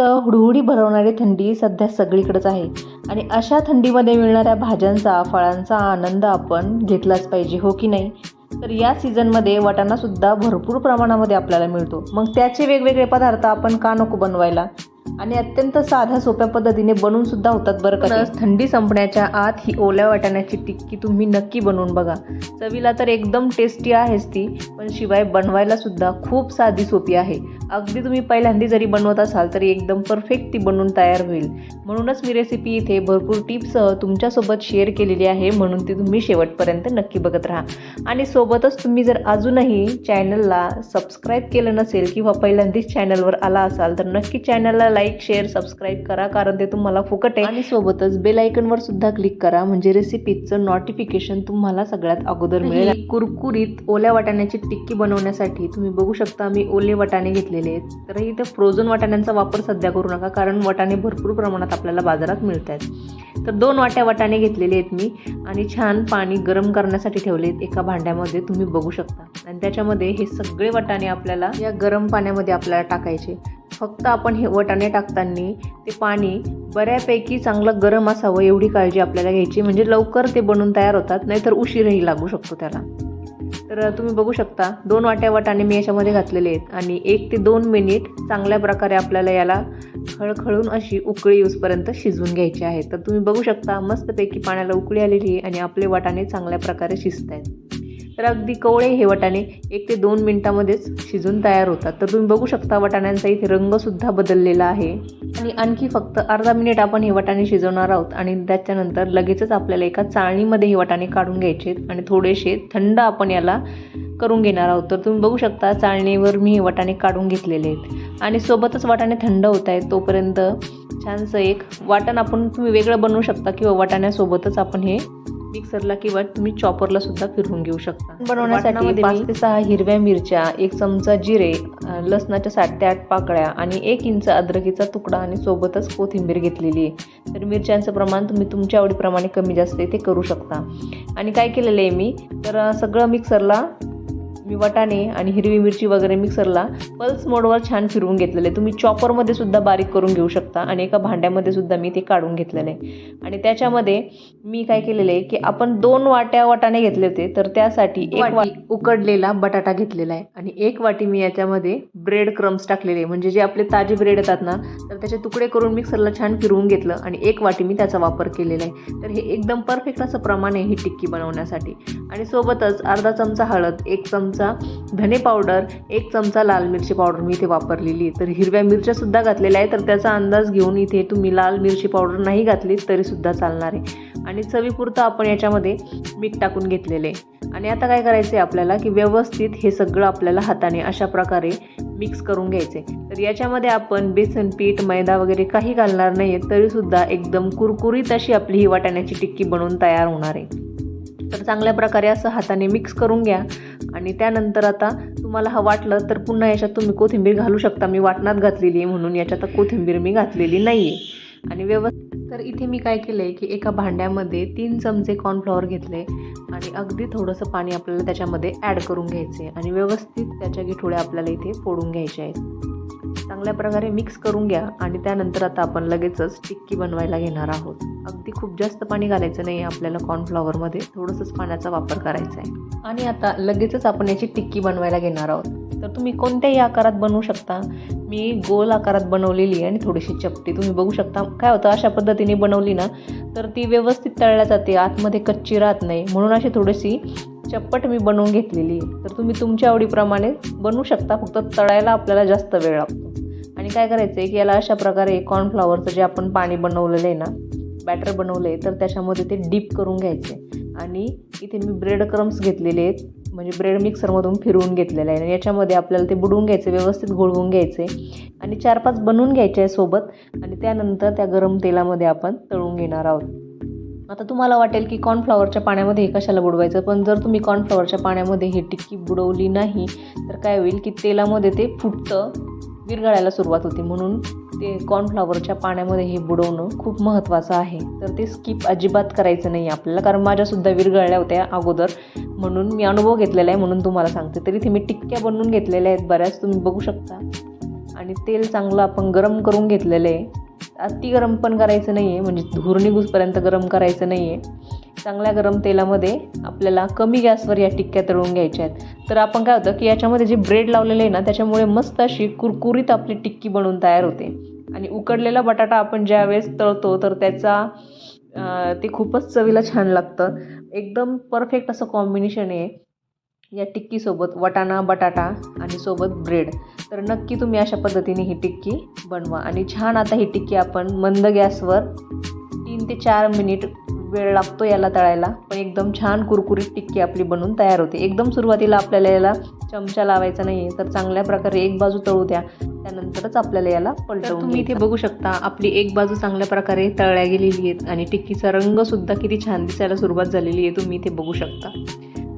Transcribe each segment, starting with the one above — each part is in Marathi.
मस्त हुडहुडी भरवणारी थंडी सध्या सगळीकडेच आहे. आणि अशा थंडीमध्ये मिळणाऱ्या भाज्यांचा फळांचा आनंद आपण घेतलाच पाहिजे हो की नाही? तर या सीझनमध्ये वाटाणासुद्धा भरपूर प्रमाणामध्ये आपल्याला मिळतो. मग त्याचे वेगवेगळे पदार्थ आपण का नको बनवायला? आणि अत्यंत साध्या सोप्या पद्धतीने बनवून सुद्धा होतात बरं का थंडी संपण्याच्या आत ही ओल्या वाटाण्याची टिक्की तुम्ही नक्की बनवून बघा. चवीला तर एकदम टेस्टी आहेच ती पण शिवाय बनवायला सुद्धा खूप साधी सोपी आहे. अगदी तुम्ही पहिल्यांदी जरी बनवत असाल तरी एकदम परफेक्ट ती बनवून तयार होईल. म्हणूनच मी रेसिपी इथे भरपूर टिप्ससह तुमच्यासोबत शेअर केलेली आहे म्हणून ती तुम्ही शेवटपर्यंत नक्की बघत राहा. आणि सोबतच तुम्ही जर अजूनही चॅनलला सबस्क्राईब केलं नसेल किंवा पहिल्यांदीच चॅनलवर आला असाल तर नक्की चॅनलला लाईक शेअर सबस्क्राईब करा कारण ते तुम्हाला फुकट आहे. आणि सोबतच बेल आयकनवर सुद्धा क्लिक करा म्हणजे रेसिपीचं नोटिफिकेशन तुम्हाला सगळ्यात अगोदर मिळेल. कुरकुरीत ओल्या वाटाण्याची टिक्की बनवण्यासाठी तुम्ही बघू शकता मी ओले वाटाणे घेतलेले आहेत. तर इथे फ्रोझन वाटाण्यांचा वापर सध्या करू नका कारण वाटाणे भरपूर प्रमाणात आपल्याला बाजारात मिळत आहेत. तर दोन वाट्या वाटाणे घेतलेले आहेत मी आणि छान पाणी गरम करण्यासाठी ठेवलेत एका भांड्यामध्ये तुम्ही बघू शकता. आणि त्याच्यामध्ये हे सगळे वाटाणे आपल्याला या गरम पाण्यामध्ये आपल्याला टाकायचे. फक्त आपण हे वटाणे टाकताना ते पाणी बऱ्यापैकी चांगलं गरम असावं एवढी काळजी आपल्याला घ्यायची. म्हणजे लवकर ते बनून तयार होतात नाहीतर उशीरही लागू शकतो त्याला. तर तुम्ही बघू शकता दोन वाट्या वाटाणे मी याच्यामध्ये घातलेले आहेत आणि एक ते दोन मिनिट चांगल्या प्रकारे आपल्याला याला खळखळून अशी उकळी येऊसपर्यंत शिजवून घ्यायची आहे. तर तुम्ही बघू शकता मस्तपैकी पाण्याला उकळी आलेली आहे आणि आपले वाटाणे चांगल्या प्रकारे शिजत आहेत तर अगदी कवळे हे वाटाणे एक ते दोन मिनटामध्येच शिजून तयार होतात. तर तुम्ही बघू शकता वाटाण्यांचा इथे रंगसुद्धा बदललेला आहे. आणि आणखी फक्त अर्धा मिनिट आपण हे वाटाणे शिजवणार आहोत आणि त्याच्यानंतर लगेचच आपल्याला एका चाळणीमध्ये हे वाटाणे काढून घ्यायचे आणि थोडेसे थंड आपण याला करून घेणार आहोत. तर तुम्ही बघू शकता चाळणीवर मी हे वाटाणे काढून घेतलेले आहेत. आणि सोबतच वाटाणे थंड होत आहेत तोपर्यंत छानसं एक वाटण आपण तुम्ही वेगळं बनवू शकता किंवा वाटाण्यासोबतच आपण हे मिक्सरला किंवा तुम्ही चॉपरला सुद्धा फिरवून घेऊ शकता. बनवण्यासाठी पाच ते सहा हिरव्या मिरच्या एक चमचा जिरे लसणाच्या सात ते आठ पाकळ्या आणि एक इंच अद्रकीचा तुकडा आणि सोबतच कोथिंबीर घेतलेली आहे. तर मिरच्यांचं प्रमाण तुम्ही तुमच्या आवडीप्रमाणे कमी जास्त ते करू शकता. आणि काय केलेलं आहे मी? तर सगळं मिक्सरला मी वाटाणे आणि हिरवी मिरची वगैरे मिक्सरला पल्स मोडवर छान फिरवून घेतलेले. तुम्ही चॉपरमध्ये सुद्धा बारीक करून घेऊ शकता आणि एका भांड्यामध्ये सुद्धा मी ते काढून घेतलेलं आहे आणि त्याच्यामध्ये मी काय केलेलं आहे की आपण दोन वाट्या वाटाणे घेतले होते तर त्यासाठी एक वाटी उकडलेला बटाटा घेतलेला आहे आणि एक वाटी मी याच्यामध्ये ब्रेड क्रम्स टाकलेले म्हणजे जे आपले ताजे ब्रेड येतात ना तर त्याचे तुकडे करून मिक्सरला छान फिरवून घेतलं आणि एक वाटी मी त्याचा वापर केलेला आहे. तर हे एकदम परफेक्ट असं प्रमाण आहे ही टिक्की बनवण्यासाठी. आणि सोबतच अर्धा चमचा हळद एक चमचा धने पावडर एक चमचा लाल मिरची पावडर मी इथे वापरलेली तर हिरव्या मिरच्या सुद्धा घातलेल्या आहे तर त्याचा अंदाज घेऊन इथे तुम्ही लाल मिरची पावडर नाही घातली तरी सुद्धा चालणार आहे. आणि चवीपुरतं आपण याच्यामध्ये मीठ टाकून घेतलेले आहे. आणि आता काय करायचं आहे आपल्याला की व्यवस्थित हे सगळं आपल्याला हाताने अशा प्रकारे मिक्स करून घ्यायचे. तर याच्यामध्ये आपण बेसन पीठ मैदा वगैरे काही घालणार नाही आहे तरीसुद्धा एकदम कुरकुरीत अशी आपली ही वाटाण्याची टिक्की बनवून तयार होणार आहे. तर चांगल्या प्रकारे असं हाताने मिक्स करून घ्या. आणि त्यानंतर आता तुम्हाला हा वाटलं तर पुन्हा याच्यात तुम्ही कोथिंबीर घालू शकता. मी वाटणात घातलेली आहे म्हणून याच्यात कोथिंबीर मी घातलेली नाही आहे आणि व्यवस्थित तर इथे मी काय केलं आहे की एका भांड्यामध्ये तीन चमचे कॉर्नफ्लॉवर घेतले आणि अगदी थोडंसं पाणी आपल्याला त्याच्यामध्ये ॲड करून घ्यायचे आणि व्यवस्थित त्याच्या गिठोळ्या आपल्याला इथे फोडून घ्यायच्या आहेत. चांगल्या प्रकारे मिक्स करून घ्या आणि त्यानंतर आता आपण लगेचच टिक्की बनवायला घेणार आहोत. अगदी खूप जास्त पाणी घालायचं नाही आपल्याला कॉर्नफ्लॉवरमध्ये थोडंसंच पाण्याचा वापर करायचा आहे. आणि आता लगेचच आपण याची टिक्की बनवायला घेणार आहोत. तर तुम्ही कोणत्याही आकारात बनवू शकता. मी गोल आकारात बनवलेली आहे आणि थोडीशी चपटी. तुम्ही बघू शकता. काय होतं अशा पद्धतीने बनवली ना तर ती व्यवस्थित तळल्या जाते. आतमध्ये कच्ची राहत नाही. म्हणून अशी थोडीशी चप्पट मी बनवून घेतलेली आहे. तर तुम्ही तुमच्या आवडीप्रमाणे बनवू शकता. फक्त तळायला आपल्याला जास्त वेळ लागतो. काय करायचं आहे की याला अशा प्रकारे कॉर्नफ्लॉवरचं जे आपण पाणी बनवलेलं आहे ना बॅटर बनवलं आहे तर त्याच्यामध्ये ते डीप करून घ्यायचे. आणि इथे मी ब्रेड क्रम्स घेतलेले आहेत म्हणजे ब्रेड मिक्सरमधून फिरवून घेतलेलं आहे. आणि याच्यामध्ये आपल्याला ते बुडवून घ्यायचे व्यवस्थित घोळवून घ्यायचे. आणि चार पाच बनवून घ्यायचे आहे सोबत. आणि त्यानंतर त्या गरम तेलामध्ये आपण तळून घेणार आहोत. आता तुम्हाला वाटेल की कॉर्नफ्लॉवरच्या पाण्यामध्ये हे कशाला बुडवायचं? पण जर तुम्ही कॉर्नफ्लॉवरच्या पाण्यामध्ये ही टिक्की बुडवली नाही तर काय होईल की तेलामध्ये ते फुटतं. विरघळायला सुरुवात होते. म्हणून ते कॉर्नफ्लॉवरच्या पाण्यामध्ये हे बुडवणं खूप महत्त्वाचं आहे. तर ते स्किप अजिबात करायचं नाही आपल्याला कारण माझ्यासुद्धा विरघळल्या होत्या अगोदर. म्हणून मी अनुभव घेतलेला आहे म्हणून तुम्हाला सांगते. तरी इथे मी टिक्क्या बनवून घेतलेल्या आहेत बऱ्याच तुम्ही बघू शकता. आणि तेल चांगलं आपण गरम करून घेतलेलं आहे. अति गरम पण करायचं नाही आहे म्हणजे धूर निघूसपर्यंत गरम करायचं नाही आहे चांगल्या गरम तेलामध्ये आपल्याला कमी गॅसवर या टिक्क्या तळून घ्यायच्या आहेत. तर आपण काय होतं की याच्यामध्ये जे ब्रेड लावलेलं आहे ना त्याच्यामुळे मस्त अशी कुरकुरीत आपली टिक्की बनवून तयार होते. आणि उकडलेला बटाटा आपण ज्यावेळेस तळतो तर त्याचा ते खूपच चवीला छान लागतं. एकदम परफेक्ट असं कॉम्बिनेशन आहे या टिक्कीसोबत वटाणा बटाटा आणि सोबत ब्रेड. तर नक्की तुम्ही अशा पद्धतीने ही टिक्की बनवा. आणि छान आता ही टिक्की आपण मंद गॅसवर तीन ते चार मिनिट वेळ लागतो याला तळायला. पण एकदम छान कुरकुरीत टिक्की आपली बनून तयार होते. एकदम सुरुवातीला आपल्याला याला चमचा लावायचा नाही आहे तर चांगल्या प्रकारे एक बाजू तळू द्या. त्यानंतरच आपल्याला याला पलटवून तुम्ही इथे बघू शकता आपली एक बाजू चांगल्या प्रकारे तळल्या गेलेली आहे आणि टिक्कीचा रंगसुद्धा किती छान दिसायला सुरुवात झालेली आहे तुम्ही इथे बघू शकता.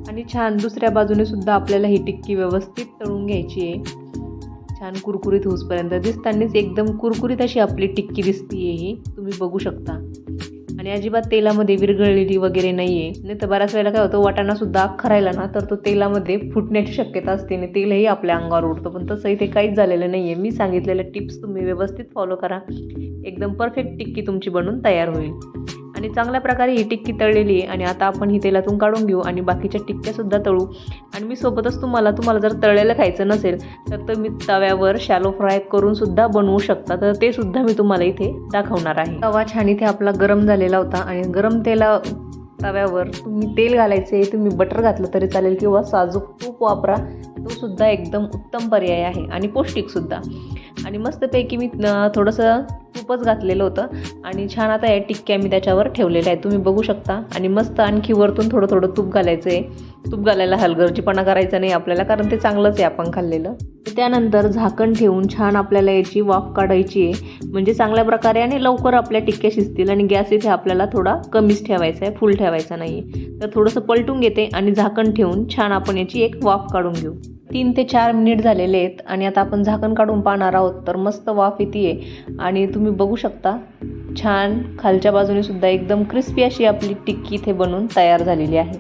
आणि छान दुसऱ्या बाजूने सुद्धा आपल्याला ही टिक्की व्यवस्थित तळून घ्यायची आहे. छान कुरकुरीत होऊसपर्यंत दिसतानीच एकदम कुरकुरीत अशी आपली टिक्की दिसतीये ही. तुम्ही बघू शकता. आणि अजिबात तेलामध्ये विरघळलेली वगैरे नाही आहे नाही तर बऱ्याच वेळेला काय होतं वाटाणासुद्धा अख्खा राहिला ना तर तो तेलामध्ये फुटण्याची शक्यता असते आणि तेलही आपल्या अंगावर उडतं. पण तसं इथे काहीच झालेलं नाही आहे मी सांगितलेल्या टिप्स तुम्ही व्यवस्थित फॉलो करा. एकदम परफेक्ट टिक्की तुमची बनून तयार होईल. आणि चांगल्या प्रकारे ही टिक्की तळलेली आहे. आणि आता आपण ही तेलातून काढून घेऊ आणि बाकीच्या टिक्क्यासुद्धा तळू. आणि मी सोबतच तुम्हाला तुम्हाला जर तळलेलं खायचं नसेल तर तुम्ही तव्यावर शॅलो फ्राय करूनसुद्धा बनवू शकता. तर ते सुद्धा मी तुम्हाला इथे दाखवणार आहे. तवा छान इथे आपला गरम झालेला होता. आणि गरम तेला तव्यावर तुम्ही तेल घालायचे तुम्ही बटर घातलं तरी चालेल किंवा साजूक तूप वापरा तो सुद्धा एकदम उत्तम पर्याय आहे. आणि पौष्टिकसुद्धा आणि मस्तपैकी मी थोडंसं तूपच घातलेलं होतं. आणि छान आता या टिक्क्या मी त्याच्यावर ठेवलेल्या आहेत. तुम्ही बघू शकता. आणि मस्त आणखी वरतून थोडं थोडं तूप घालायचं आहे तूप घालायला हलगर्जीपणा करायचा नाही आपल्याला कारण ते चांगलंच आहे आपण खाल्लेलं. त्यानंतर झाकण ठेवून छान आपल्याला याची वाफ काढायची आहे. म्हणजे चांगल्या प्रकारे आणि लवकर आपल्या टिक्क्या शिजतील आणि गॅस इथे आपल्याला थोडा कमीच ठेवायचा आहे फुल ठेवायचा नाही आहे तर थोडंसं पलटून घेते आणि झाकण ठेवून छान आपण याची एक वाफ काढून घेऊ. तीन ते चार मिनिट झालेले आहेत आणि आता आपण झाकण काढून पाहणार आहोत. तर मस्त वाफ येते आणि तुम्ही बघू शकता छान खालच्या बाजूने सुद्धा एकदम क्रिस्पी अशी आपली टिक्की इथे बनवून तयार झालेली आहे.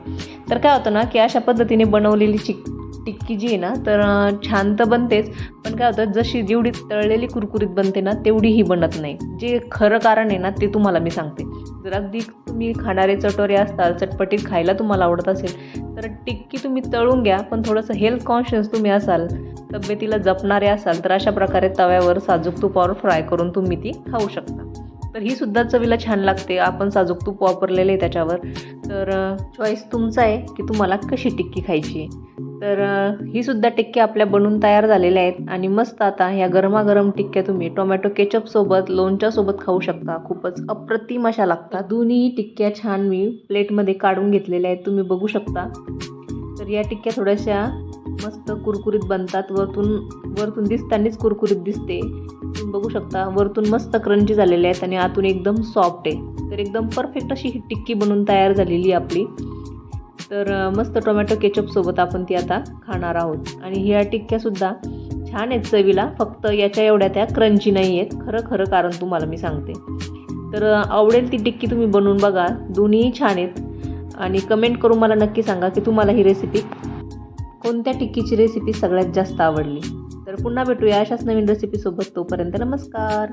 तर काय होतं ना की अशा पद्धतीने बनवलेली चिक टिक्की जी आहे ना तर छान तर बनतेच पण काय होतं जशी जेवढी तळलेली कुरकुरीत बनते ना तेवढी ही बनत नाही. जे खरं कारण आहे ना ते तुम्हाला मी सांगते. जर अगदी तुम्ही खाणारे चटोरे असताल चटपटीत खायला तुम्हाला आवडत असेल तर टिक्की तुम्ही तळून घ्या पण थोडंसं हेल्थ कॉन्शियस तुम्ही असाल तब्येतीला जपणारे असाल तर अशा प्रकारे तव्यावर साजूक तुपावर फ्राय करून तुम्ही ती खाऊ शकता. तर ही सुद्धा चवीला छान लागते. आपण साजूक तूप वापरलेलं आहे त्याच्यावर. तर चॉईस तुमचा आहे की तुम्हाला कशी टिक्की खायची आहे. तर ही सुद्धा टिक्क्या आपल्या बनून तयार झालेल्या आहेत. आणि मस्त आता ह्या गरमागरम टिक्क्या तुम्ही टोमॅटो केचपसोबत लोणच्यासोबत खाऊ शकता. खूपच अप्रतिम अशा लागतात. दोन्ही टिक्क्या छान मी प्लेटमध्ये काढून घेतलेल्या आहेत. तुम्ही बघू शकता. तर या टिक्क्या थोड्याशा मस्त कुरकुरीत बनतात. वरतून वरतून दिसतानीच कुरकुरीत दिसते. तुम्ही बघू शकता वरतून मस्त क्रंची झालेल्या आहेत आणि आतून एकदम सॉफ्ट आहे. तर एकदम परफेक्ट अशी ही टिक्की बनवून तयार झालेली आहे आपली. तर मस्त टोमॅटो केचपसोबत आपण ती आता खाणार आहोत. आणि ह्या टिक्क्यासुद्धा छान आहेत चवीला. फक्त याच्या एवढ्या त्या क्रंची नाही आहेत. खरं खरं कारण तुम्हाला मी सांगते. तर आवडेल ती टिक्की तुम्ही बनवून बघा. दोन्हीही छान आहेत. आणि कमेंट करून मला नक्की सांगा की तुम्हाला ही रेसिपी कोणत्या टिक्कीची रेसिपी सगळ्यात जास्त आवडली? तर पुन्हा भेटूया अशाच नवीन रेसिपीसोबत तोपर्यंत नमस्कार.